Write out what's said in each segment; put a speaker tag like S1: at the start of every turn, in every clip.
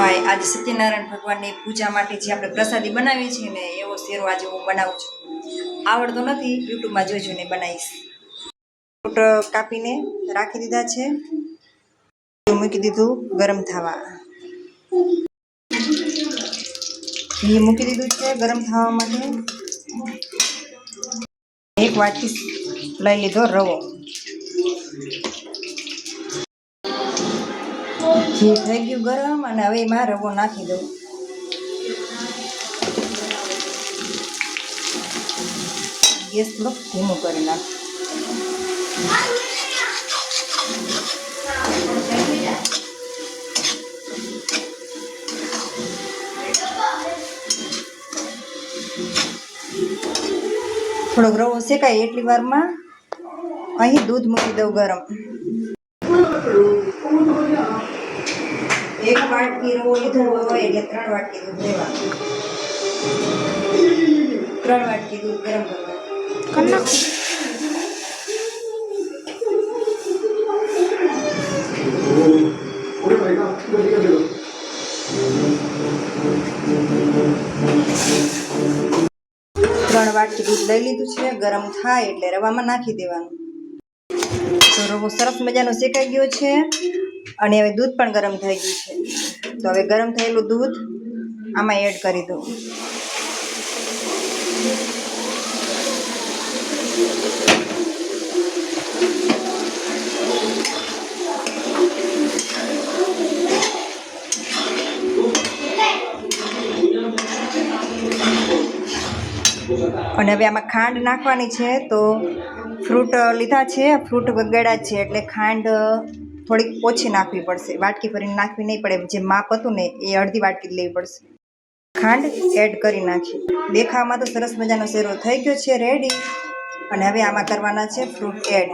S1: હાય આજે સત્યનારાયણ ભગવાનની પૂજા માટે જે આપણે પ્રસાદી બનાવીએ છીએ ને, એવો શેરો આજે હું બનાવું છું. આવડતો નથી, યુટ્યુબમાં જોઈજો ને બનાવીશ. ફ્રૂટ કાપીને રાખી દીધા છે. મૂકી દીધું ગરમ થવા. ઘી મૂકી દીધું છે ગરમ થવા માટે. એક વાટકી લઈ લીધો રવો. ઘી થઈ ગયું ગરમ અને હવે એમાં રવો નાખી દઉં. ગેસ થોડોક ધીમો કરી નાખ. થોડોક રવો શેકાય એટલી વારમાં અહીં દૂધ મૂકી દઉં ગરમ. એક વાટકી રવો લીધો હોય એટલે ત્રણ વાટકી દૂધ લેવા ત્રણ વાટકી દૂધ ગરમ કરવા ત્રણ વાટકી દૂધ લઈ લીધું છે ગરમ થાય એટલે રવામાં નાખી દેવાનું. તો રવો સરસ મજાનો શેકાઈ ગયો છે. અને હવે દૂધ પણ ગરમ થઈ ગયું છે. તો હવે ગરમ થયેલું દૂધ આમાં એડ કરી દઉં. અને હવે આમાં ખાંડ નાખવાની છે, તો ફ્રૂટ લીધા છે, ફ્રૂટ વગાડ્યા છે, એટલે ખાંડ થોડીક ઓછી નાખવી પડશે. વાટકી ભરીને નાખવી નહીં પડે. જે માપ હતું ને, એ અડધી વાટકી લેવી પડશે. ખાંડ એડ કરી નાખી. દેખાવામાં તો સરસ મજાનો શેરો થઈ ગયો છે રેડી અને હવે આમાં કરવાના છે ફ્રૂટ એડ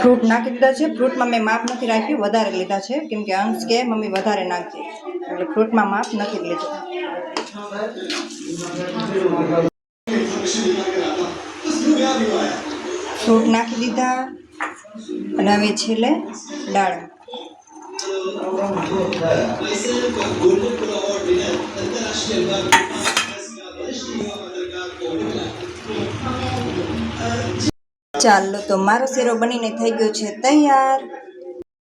S1: ફ્રૂટ નાખી દીધા છે. ફ્રૂટમાં મેં માપ નથી રાખ્યું, વધારે લીધા છે. કેમ કે અંશ કે મમ્મી વધારે નાખજે એટલે ફ્રૂટમાં માપ નથી લીધું. ફ્રૂટ નાખી દીધા. અને હવે છેલ્લે દાળ. ચાલો તો મારો શેરો બનીને થઈ ગયો છે તૈયાર.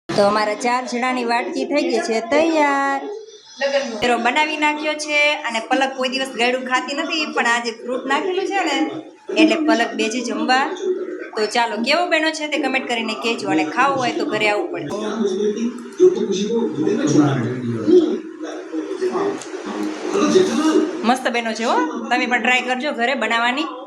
S1: તો અમારા ચાર જણાની વાટકી થઈ ગઈ છે તૈયાર. શેરો બનાવી નાખ્યો છે અને પલક કોઈ દિવસ ગળ્યું ખાતી નથી, પણ આજે ફ્રૂટ નાખેલું છે ને, એટલે પલક બેજે જમવા. તો ચાલો, કેવો બન્યો છે તે કમેન્ટ કરીને કહેજો અને ખાવું હોય તો ઘરે આવવું પડે. મસ્ત બહેનો છે હો. તમે પણ ટ્રાય કરજો ઘરે બનાવવાની.